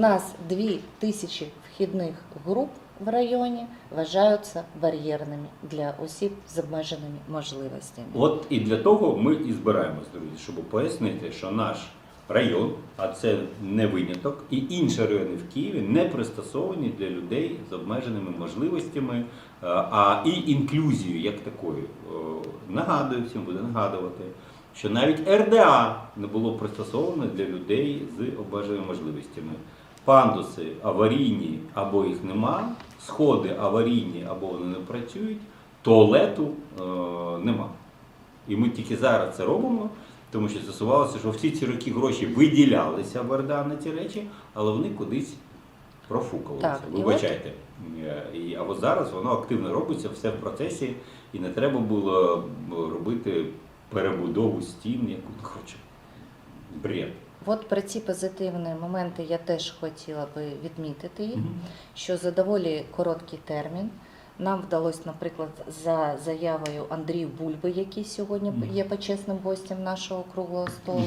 нас дві тисячі вхідних груп в районі вважаються бар'єрними для осіб з обмеженими можливостями. От і для того ми і збираємось, друзі, щоб пояснити, що наш район, а це не виняток, і інші райони в Києві не пристосовані для людей з обмеженими можливостями, е, а і інклюзією як такою. Е, Нагадую всім, буду нагадувати, що навіть РДА не було пристосовано для людей з обмеженими можливостями. Пандуси аварійні або їх нема, сходи аварійні або вони не працюють, туалету е, нема. І ми тільки зараз це робимо, тому що з'ясувалося, що всі ці роки гроші виділялися в РДА на ці речі, але вони кудись профукалися. Так, і Вибачайте. Е, І, а от зараз воно активно робиться, все в процесі, і не треба було робити перебудову стін, яку хоче. Бред. От про ці позитивні моменти я теж хотіла би відмітити їх. Що за доволі короткий термін нам вдалося, наприклад, за заявою Андрію Бульби, який сьогодні є почесним гостем нашого круглого столу,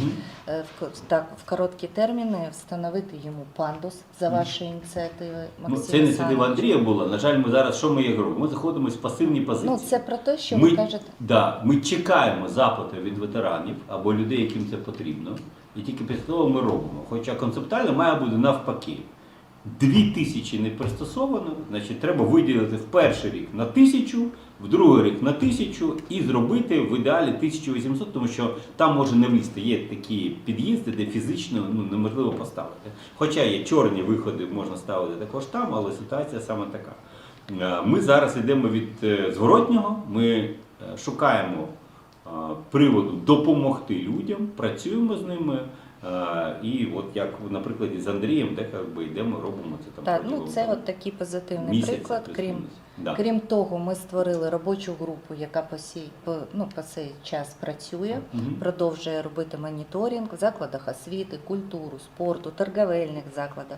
е, в так в короткі терміни встановити йому пандус за ваші ініціативи. Ну, Максим це ініціатива Андрія була. На жаль, ми зараз що ми як робимо? Ми заходимо в пасивні позиції. Ну це про те, що ми, ви кажете. Да, ми чекаємо запити від ветеранів або людей, яким це потрібно, і тільки після того ми робимо. Хоча концептуально має бути навпаки. Дві тисячі не пристосовано, значить треба виділити в перший рік на тисячу, в другий рік на тисячу і зробити в ідеалі 1800, тому що там може не влізти. Є такі під'їзди, де фізично ну, неможливо поставити. Хоча є чорні виходи, можна ставити також там, але ситуація саме така. Е, Ми зараз йдемо від е, зворотнього, ми е, шукаємо приводу допомогти людям, працюємо з ними. Е, І от як на прикладі з Андрієм, де якби йдемо, робимо це там. Так, ну це там, от такий позитивний місяця, приклад. Крім. Да. крім того, ми створили робочу групу, яка по сій по, ну, по цей час працює. угу. продовжує робити моніторинг в закладах освіти, культуру, спорту, торговельних закладах.